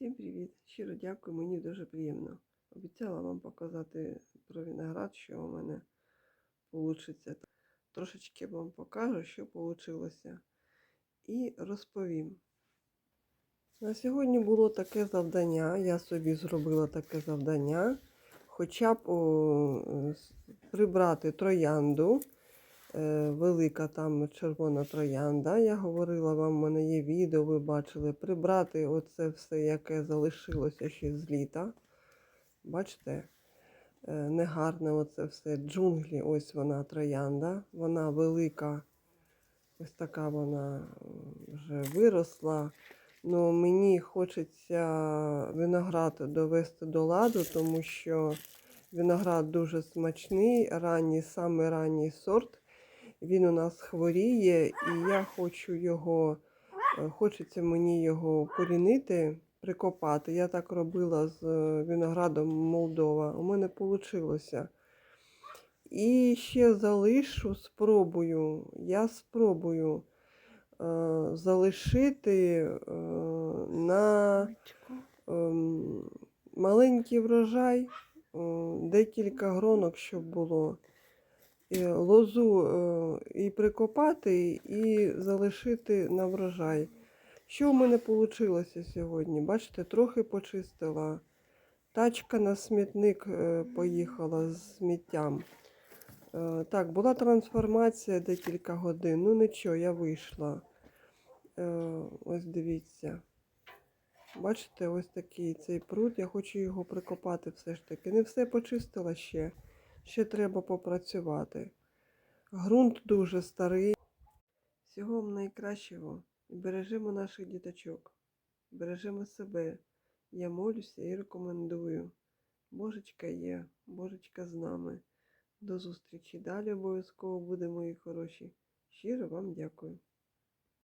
Всім привіт! Щиро дякую, мені дуже приємно. Обіцяла вам показати про виноград, що у мене вийде. Трошечки вам покажу, що вийшло. І розповім. На сьогодні було таке завдання. Я собі зробила таке завдання. Хоча б о, прибрати троянду. Е, велика там червона троянда. Я говорила вам, в мене є відео, ви бачили. Прибрати оце все, яке залишилося ще з літа. Бачите? Е, Негарне оце все. Джунглі, ось вона троянда. Вона велика. Ось така вона вже виросла. Ну, мені хочеться виноград довести до ладу, тому що виноград дуже смачний, ранній, саме ранній сорт. Він у нас хворіє, і я хочу його, е, хочеться мені його корінити, прикопати. Я так робила з е, виноградом Молдова. У мене вийшло. І ще залишу, спробую. Я спробую е, залишити е, на ем, маленький врожай, е, декілька гронок, щоб було. І лозу е, і прикопати, і залишити на врожай. Що в мене вийшло сьогодні? Бачите, трохи почистила. Тачка на смітник е, поїхала з сміттям. Е, Так, була трансформація декілька годин. Ну нічого, я вийшла. Е, Ось дивіться. Бачите, ось такий цей пруд. Я хочу його прикопати все ж таки. Не все почистила ще. Ще треба попрацювати. Ґрунт дуже старий. Всього найкращого. І бережемо наших діточок. Бережемо себе. Я молюся і рекомендую. Божечка є, Божечка з нами. До зустрічі. Далі обов'язково буде, мої хороші. Щиро вам дякую.